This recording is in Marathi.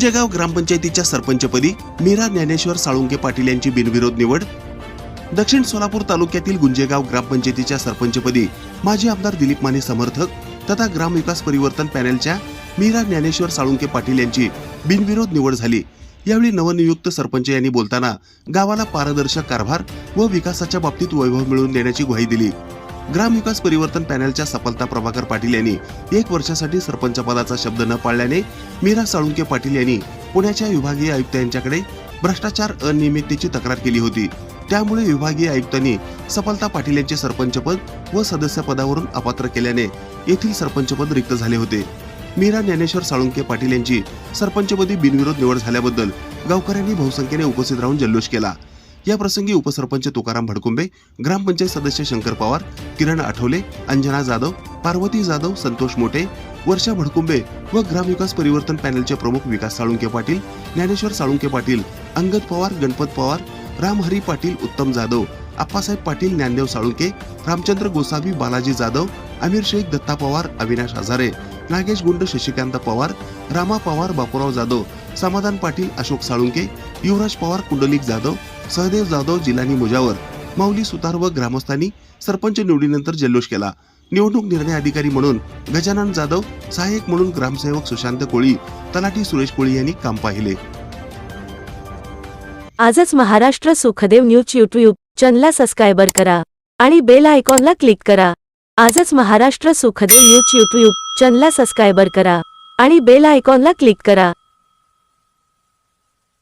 गुंजेगाव ग्रामपंचायतीच्या सरपंचपदी मीरा ज्ञानेश्वर साळुंके पाटील यांची बिनविरोध निवड. दक्षिण सोलापूर तालुक्यातील गुंजेगाव ग्रामपंचायतीच्या सरपंचपदी माजी आमदार दिलीप माने समर्थक तथा ग्रामविकास परिवर्तन पॅनेलच्या मीरा ज्ञानेश्वर साळुंके पाटील यांची बिनविरोध निवड झाली. यावेळी नवनियुक्त सरपंच यांनी बोलताना गावाला पारदर्शक कारभार व विकासाच्या बाबतीत वैभव मिळवून देण्याची ग्वाही दिली. ग्रामविकास परिवर्तन पॅनलच्या सफलता प्रभाकर पाटील यांनी एक वर्षासाठी सरपंच पदाचा शब्द न पाळल्याने मीरा साळुंके पाटील यांनी पुण्याच्या विभागीय आयुक्त यांच्याकडे भ्रष्टाचार अनियमिततेची तक्रार केली होती. त्यामुळे विभागीय आयुक्तांनी सफलता पाटील यांचे सरपंचपद व सदस्यपदावरून अपात्र केल्याने येथील सरपंचपद रिक्त झाले होते. मीरा ज्ञानेश्वर साळुंके पाटील यांची सरपंचपदी बिनविरोध निवड झाल्याबद्दल गावकऱ्यांनी बहुसंख्येने उपस्थित राहून जल्लोष केला. या प्रसंगी उपसरपंच तुकाराम भडकुंबे ग्रामपंचायत सदस्य शंकर पवार किरण आठवले अंजना जाधव पार्वती जाधव संतोष मोटे वर्षा भडकुंबे व ग्रामविकास परिवर्तन पॅनलचे प्रमुख विकास साळुंके पाटील ज्ञानेश्वर साळुंके पाटील अंगद पवार गणपत पवार रामहरी पाटील उत्तम जाधव आप्पासाहेब पाटील ज्ञानदेव साळुंके रामचंद्र गोसावी बालाजी जाधव अमीर शेख दत्ता पवार अविनाश हजारे नागेश गुंड शशिकांत पवार रामा पवार बापूराव जाधव समाधान पाटील अशोक साळुंके युवराज पवार कुंडलिक जाधव सहदेव जाधव जिलानी मुजावर माऊली सुतार व ग्रामस्थांनी सरपंच निवडीनंतर जल्लोष केला. निवडणूक निर्णय अधिकारी म्हणून गजानन जाधव सहाय्यक म्हणून ग्रामसेवक सुशांत कोळी तलाठी सुरेश कोळी यांनी काम पाहिले. आजच महाराष्ट्र सुखदेव न्यूज युट्यूब चॅनलला सबस्क्राईबर करा आणि बेल आयकॉनला क्लिक करा. आजच महाराष्ट्र सुखदेव न्यूज युट्यूब चॅनलला सबस्क्राईबर करा आणि बेल आयकॉनला क्लिक करा.